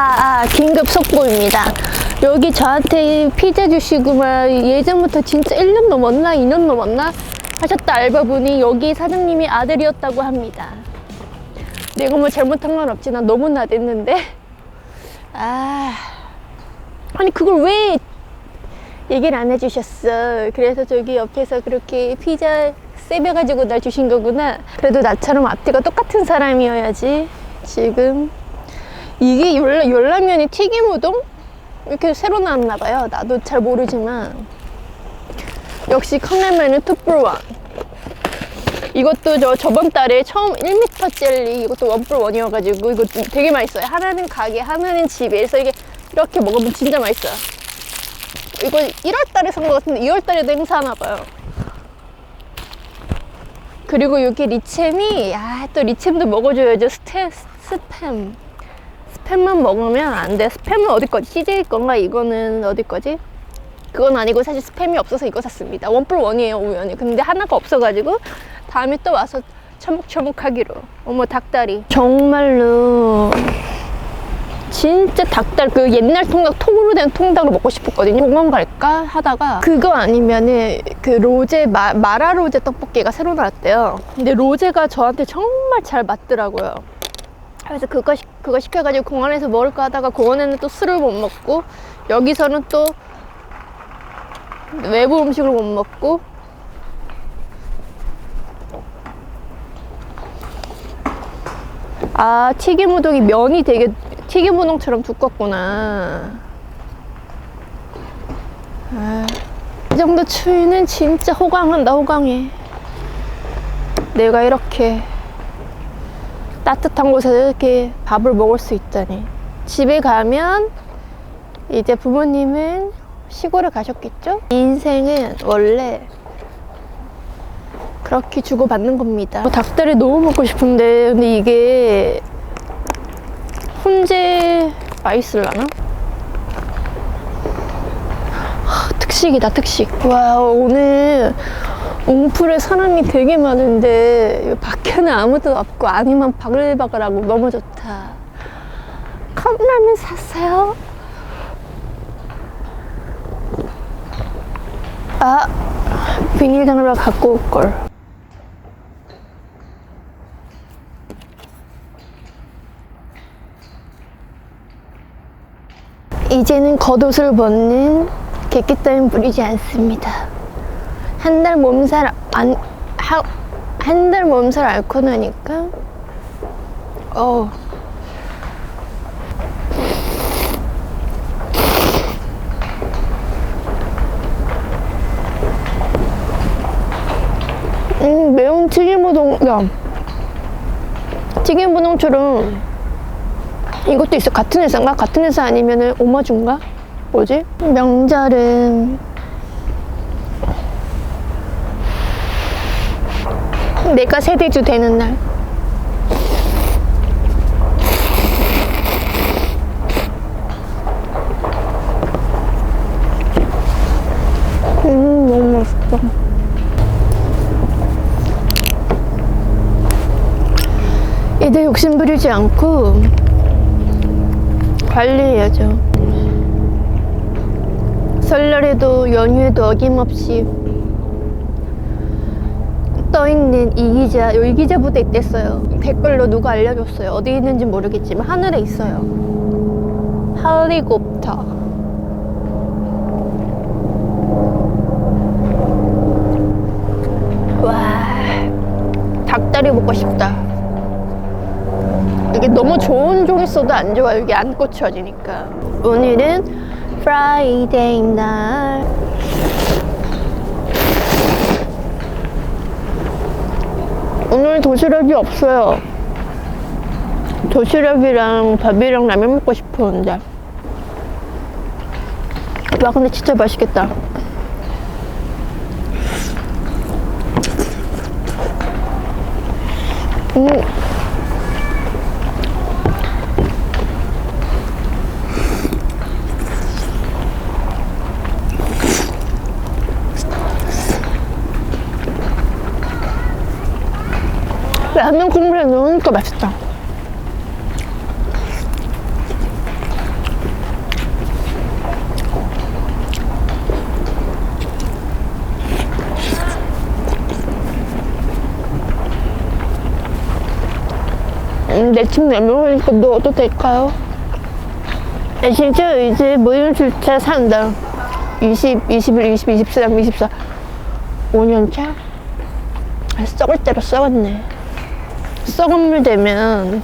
아, 아, 긴급 속보입니다. 여기 저한테 피자 주시고 막 예전부터 진짜 1년 넘었나? 2년 넘었나? 하셨다 알바분이 여기 사장님이 아들이었다고 합니다. 내가 뭐 잘못한 건 없지. 난 너무나 됐는데. 아. 아니, 그걸 왜 얘기를 안 해주셨어? 그래서 저기 옆에서 그렇게 피자 세벼가지고 날 주신 거구나. 그래도 나처럼 앞뒤가 똑같은 사람이어야지. 지금. 이게 열라, 열라면이 튀김 우동? 이렇게 새로 나왔나 봐요. 나도 잘 모르지만. 역시 컵라면은 투뿔원. 이것도 저 저번 달에 처음 1m 젤리 이것도 원뿔 원이어가지고 이것도 되게 맛있어요. 하나는 가게, 하나는 집에. 그래서 이게 이렇게 먹으면 진짜 맛있어요. 이거 1월 달에 산 것 같은데 2월 달에도 행사하나 봐요. 그리고 여기 리챔이 아 또 리챔도 먹어줘야죠. 스테, 스팸. 스팸만 먹으면 안 돼. 스팸은 어디 거지? CJ 건가? 이거는 어디 거지? 그건 아니고 사실 스팸이 없어서 이거 샀습니다. 원뿔 원이에요, 우연히. 근데 하나가 없어가지고 다음에 또 와서 처묵처묵 하기로. 어머, 닭다리. 정말로 진짜 닭다리 그 옛날 통닭 통으로 된 통닭을 먹고 싶었거든요. 공원 갈까 하다가 그거 아니면은 그 로제 마, 마라 로제 떡볶이가 새로 나왔대요. 근데 로제가 저한테 정말 잘 맞더라고요. 그래서 그거 시- 그거 시켜가지고 공원에서 먹을까 하다가 공원에는 또 술을 못 먹고 여기서는 또 외부 음식을 못 먹고 아 튀김 우동이 면이 되게 튀김 우동처럼 두껍구나. 아, 이 정도 추위는 진짜 호강한다 호강해. 내가 이렇게 따뜻한 곳에서 이렇게 밥을 먹을 수 있다니 집에 가면 이제 부모님은 시골에 가셨겠죠? 인생은 원래 그렇게 주고받는 겁니다. 뭐 닭다리 너무 먹고 싶은데 근데 이게 훈제 맛있을라나? 하, 특식이다 특식. 와 오늘 웅풀에 사람이 되게 많은데 밖에는 아무도 없고 아니면 바글바글하고 너무 좋다. 컵라면 샀어요? 아 비닐장갑을 갖고 올걸 이제는 겉옷을 벗는 개끼 따윈 부리지 않습니다 한 달 몸살 안, 한달 몸살 앓고 나니까 어 음, 매운 튀김우동, 야. 튀김우동처럼 이것도 있어. 같은 회사인가? 같은 회사 아니면은 오마주인가? 뭐지? 명절은 내가 세대주 되는 날. 음, 너무 맛있다. 이제 욕심 부리지 않고 관리해야죠. 설날에도 연휴에도 어김없이 떠있는 이 기자, 이 기자 부대 있댔어요. 댓글로 누가 알려줬어요. 어디 있는지 모르겠지만 하늘에 있어요. 헬리콥터. 와, 닭다리 먹고 싶다. 이게 너무 좋은 종 있어도 안 좋아. 이게 안 꽂혀지니까. 오늘은 프라이데이 날. 오늘 도시락이 없어요. 도시락이랑 밥이랑 라면 먹고 싶었는데. 와, 근데 진짜 맛있겠다. 음. 진짜 맛있다. 내침 내밀으니까 누워도 될까요? 진짜 이제 모임 주차 산다. 20, 21, 22, 23, 24. 5년차? 썩을 대로 썩었네. 썩은 물 되면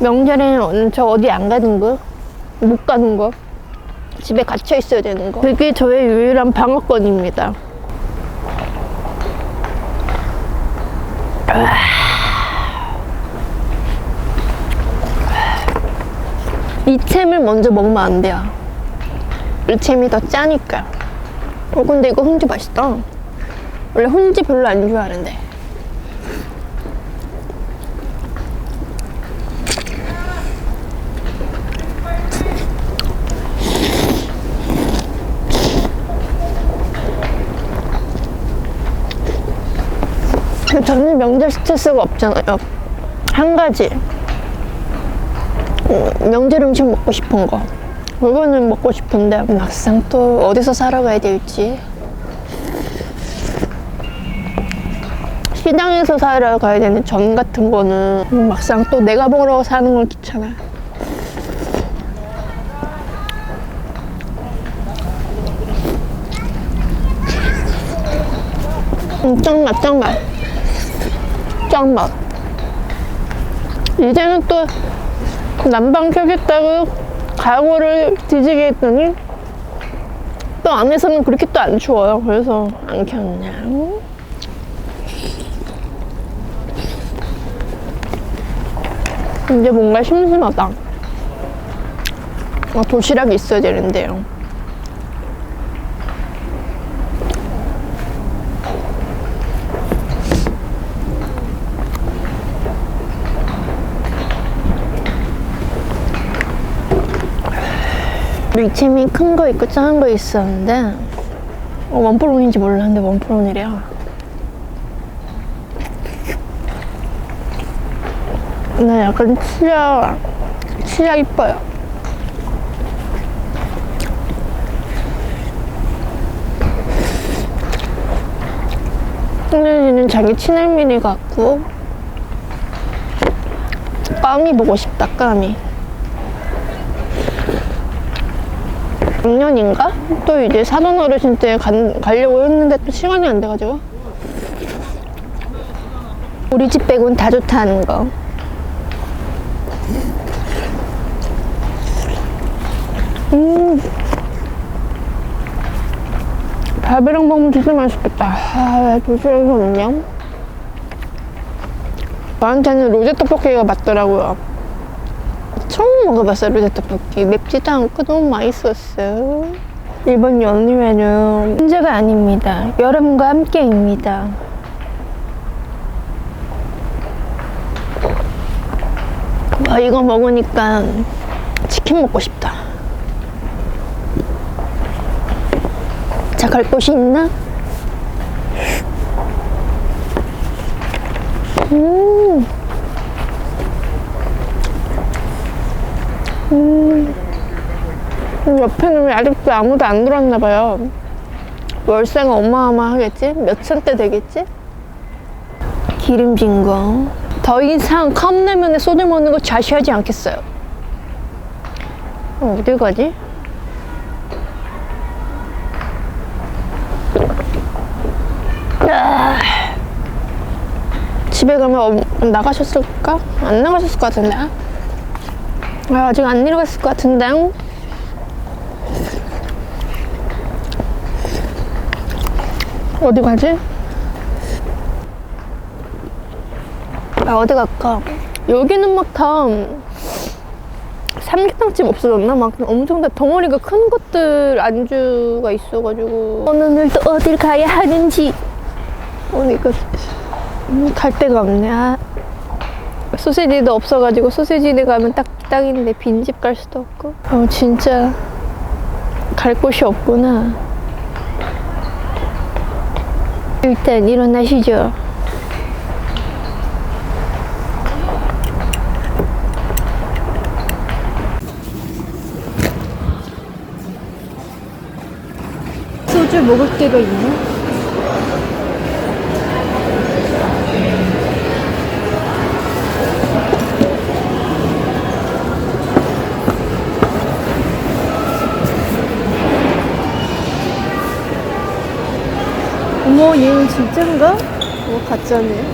명절에는 저 어디 안 가는 거? 못 가는 거? 집에 갇혀 있어야 되는 거? 그게 저의 유일한 방어권입니다. 이챔을 먼저 먹으면 안 돼요. 이챔이 더 짜니까. 어, 근데 이거 훈지 맛있다. 원래 훈지 별로 안 좋아하는데. 저는 명절 스트레스가 없잖아요. 한 가지. 음, 명절 음식 먹고 싶은 거. 이거는 먹고 싶은데 막상 또 어디서 사러 가야 될지. 시장에서 사러 가야 되는 전 같은 거는 막상 또 내가 먹으러 사는 건 귀찮아. 음, 짱맛, 짱맛. 짱맛. 이제는 또 난방 켜겠다고 가구를 뒤지게 했더니 또 안에서는 그렇게 또 안 추워요. 그래서 안 켰냐. 이제 뭔가 심심하다. 아, 도시락이 있어야 되는데요. 리챔이 큰 거 있고 작은 거 있었는데 어, 원프론인지 몰랐는데 원프론이래요. 나 약간 치아 치아 이뻐요. 승준이는 자기 친할머니 같고 까미 보고 싶다 까미. 작년인가? 또 이제 사돈 어르신 때 간, 가려고 했는데 또 시간이 안 돼가지고 우리 집 빼곤 다 좋다는 거 음. 밥이랑 먹으면 진짜 맛있겠다 아, 도시락이 없냐? 저한테는 로제 떡볶이가 맞더라고요 처음 먹어봤어요 로제 떡볶이. 맵지도 않고 너무 맛있었어요. 이번 연휴에는 혼자가 아닙니다. 여러분과 함께입니다. 와 이거 먹으니까 치킨 먹고 싶다. 자 갈 곳이 있나? 음 음, 옆에는 왜 아직도 아무도 안 들어왔나 봐요. 월세가 어마어마하겠지? 몇 천대 되겠지? 기름진 거. 더 이상 컵라면에 소주 먹는 거 좌시하지 않겠어요. 어, 어디 가지? 아, 집에 가면 어, 나가셨을까? 안 나가셨을 것 같은데. 아, 아직 안 내려갔을 것 같은데. 어디 가지? 아, 어디 갈까? 여기는 막 다 삼계탕집 없어졌나? 막 엄청 다 덩어리가 큰 것들 안주가 있어가지고 오늘 또 어딜 가야 하는지 오늘 이거 음, 갈 데가 없네. 아. 소세지도 없어가지고 소세지를 가면 딱 딱인데 빈집 갈 수도 없고. 어 진짜 갈 곳이 없구나. 일단 일어나시죠. 소주 먹을 데가 있나? 진짠가? 어 가짜네.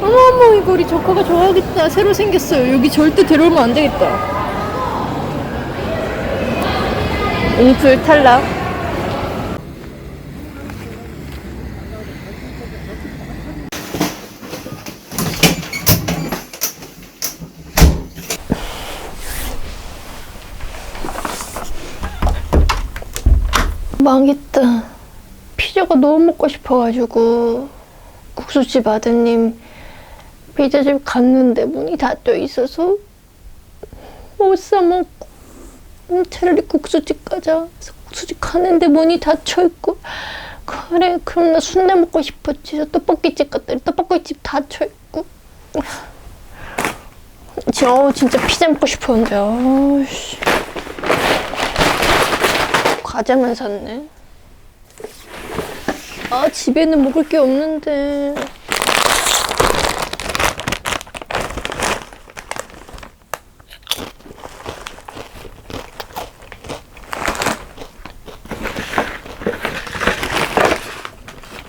어머 어머 이거 우리 조카가 좋아하겠다. 새로 생겼어요. 여기 절대 데려오면 안 되겠다. 인풀 탈락. 망했다. 피자가 너무 먹고 싶어가지고 국수집 아드님 피자집 갔는데 문이 닫혀 있어서 못 사 먹고 음, 차라리 국수집 가자. 국수집 가는데 문이 닫혀 있고 그래 그럼 나 순대 먹고 싶었지. 떡볶이집 갔더니 떡볶이집 닫혀 있고 저 진짜 피자 먹고 싶었는데 아씨. 과자만 샀네. 아, 집에는 먹을 게 없는데.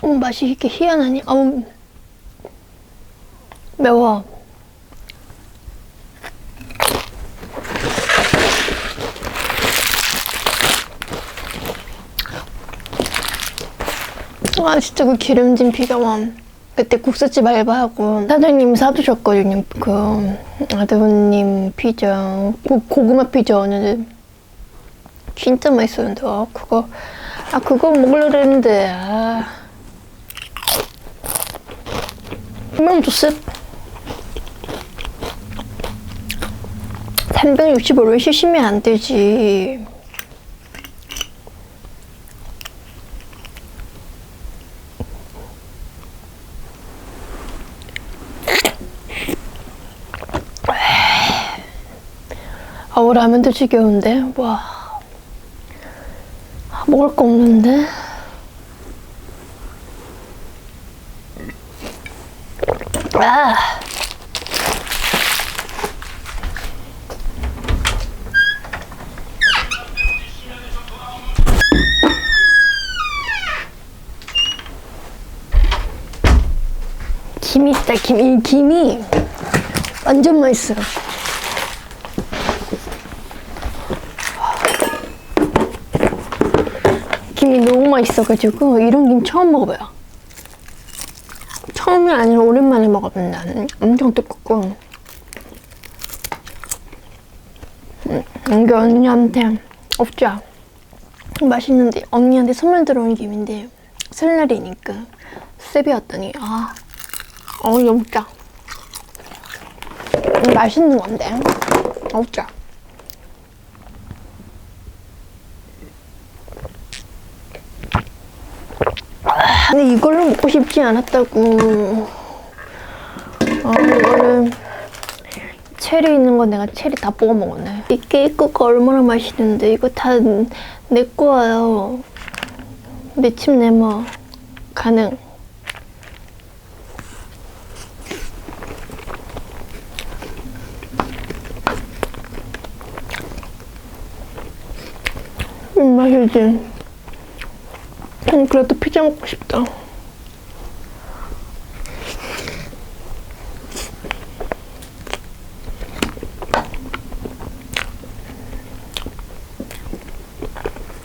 어, 맛이 이렇게 희한하니? 아우, 매워. 아 진짜 그 기름진 피자만 그때 국수집 알바하고 사장님 사주셨거든요. 그 아드님 피자 고- 고구마 피자 어느 진짜 맛있었는데 아 그거 아 그거 먹으려고 했는데 아. 분명 줬어 365를 쉬시면 안 되지 아우 라면도 지겨운데? 와. 아, 먹을 거 없는데? 아. 김이 있다 김이 김이 완전 맛있어요. 김이 너무 맛있어가지고 이런 김 처음 먹어봐요. 처음이 아니라 오랜만에 먹어본다. 엄청 두껍고. 음, 이게 언니한테 없죠. 맛있는데 언니한테 선물 들어온 김인데 설날이니까 세비였더니 아, 어 짜. 음, 맛있는 건데 없죠. 근데 이걸로 먹고 싶지 않았다고. 아, 이거를 체리 있는 거 내가 체리 다 뽑아 먹었네. 이 케이크가 얼마나 맛있는데 이거 다 내 거예요. 매침 내뭐 가능. 음, 맛있지. 음, 그래도 피자 먹고 싶다.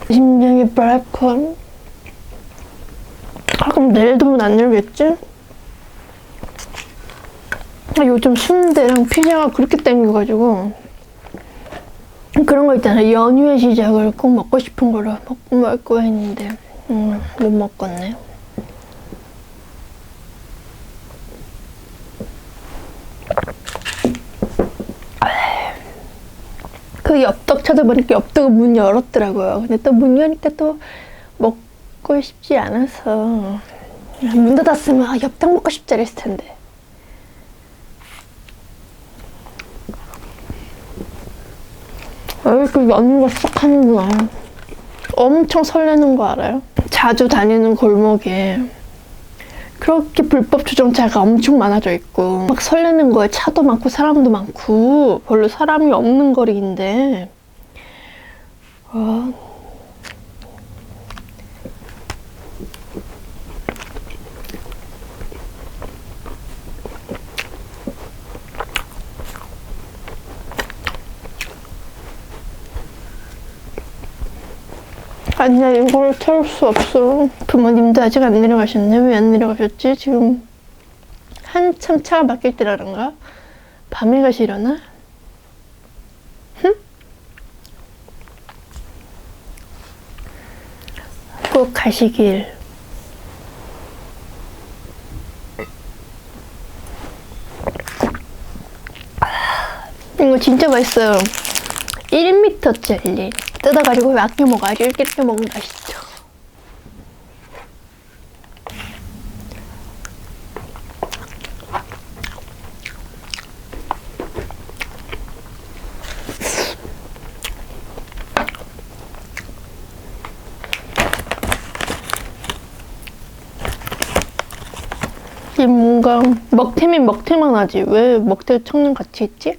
심장이 빨콘. 아, 그럼 내일도 문 안 열겠지? 아, 요즘 순대랑 피자가 그렇게 땡겨가지고. 그런 거 있잖아. 연휴의 시작을 꼭 먹고 싶은 거를 먹고 말고 했는데. 음, 못 먹겠네. 그 엽떡 찾아보니까 엽떡은 문 열었더라고요. 근데 또 문 여니까 또 먹고 싶지 않아서 문 닫았으면 아, 엽떡 먹고 싶지 그랬을 텐데. 아, 그 연휴가 시작하는구나. 엄청 설레는 거 알아요? 자주 다니는 골목에 그렇게 불법 주정차가 엄청 많아져 있고 막 설레는 거에 차도 많고 사람도 많고 별로 사람이 없는 거리인데 어, 아니야. 이걸 태울 수 없어. 부모님도 아직 안 내려가셨네. 왜 안 내려가셨지? 지금 한참 차가 막힐 때라는가? 밤에 가시려나? 흠? 꼭 가시길. 이거 진짜 맛있어요. 1m짜리 뜯어가지고 아껴 먹어야지 이렇게 이렇게 먹으면 맛있죠 이 뭔가 먹태면 먹태만 하지 왜 먹태 청년 같이 있지?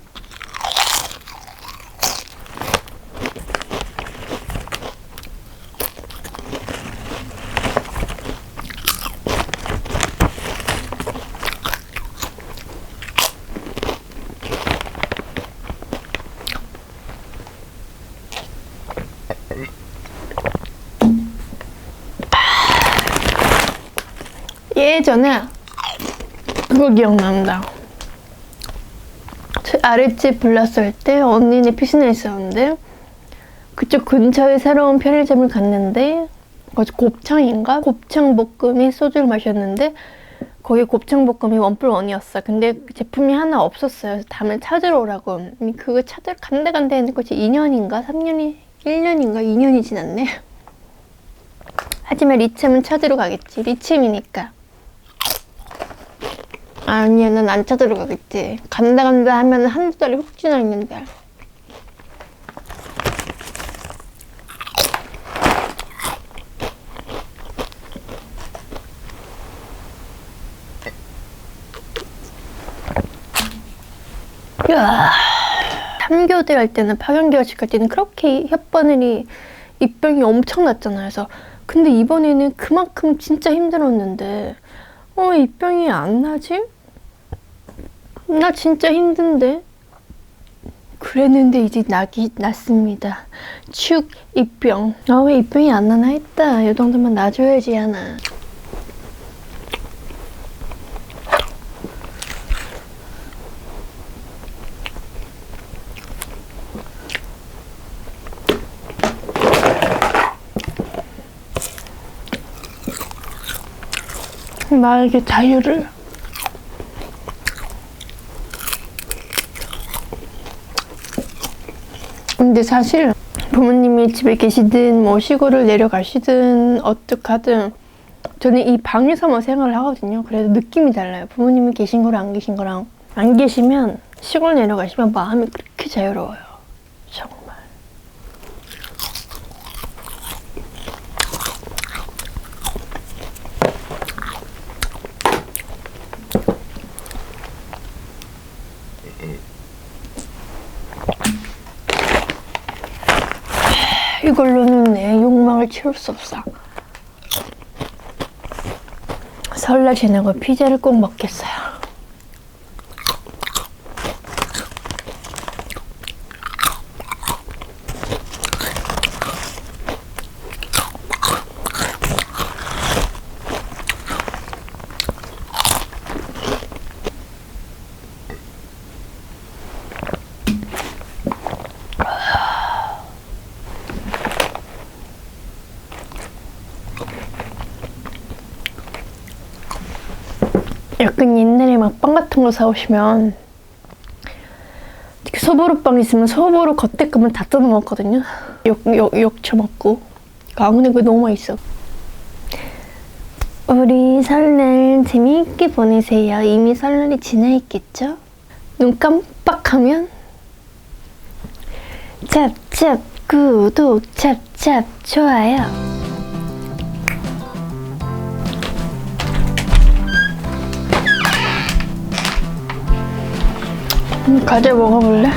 예전에 그거 기억난다. 저 아랫집 불났을 때 언니네 피신에 있었는데 그쪽 근처에 새로운 편의점을 갔는데 거기 곱창인가? 곱창 볶음이 소주를 마셨는데 거기 곱창 볶음이 원뿔 원이었어. 근데 그 제품이 하나 없었어요. 그래서 다음에 찾으러 오라고. 음, 그거 찾으러 간대 했는데 거기 2년인가? 3년이 1년인가? 2년이 지났네. 하지만 리챔은 찾으러 가겠지. 리챔이니까. 아니야, 난안 찾으러 가겠지. 간다 간다 하면 한두 달이 훅 지나 있는데. 야, 3교대 할 때는 파견교실 갈 때는 그렇게 혓바늘이 입병이 엄청 났잖아요. 그래서 근데 이번에는 그만큼 진짜 힘들었는데 어 입병이 안 나지? 나 진짜 힘든데 그랬는데 이제 나기 났습니다. 축 입병. 아 왜 입병이 안 나나 했다. 이 정도면 놔줘야지 하나. 나에게 자유를. 근데 사실 부모님이 집에 계시든 뭐 시골을 내려가시든 어떡하든 저는 이 방에서만 생활을 하거든요. 그래도 느낌이 달라요. 부모님이 계신 거랑 안 계신 거랑 안 계시면 시골 내려가시면 마음이 그렇게 자유로워요. 정말. 이걸로는 내 욕망을 채울 수 없어. 설날 지나고 피자를 꼭 먹겠어요. 약간 옛날에 막 빵 같은 거 사오시면 이렇게 소보루빵 있으면 소보루 겉에감을 다 뜯어 먹거든요. 욕 욕 욕쳐 먹고. 아 근데 그거 너무 맛있어. 우리 설날 재미있게 보내세요. 이미 설날이 지나 있겠죠? 눈 깜빡하면 찹찹 구독 찹찹 좋아요. 과자 먹어볼래?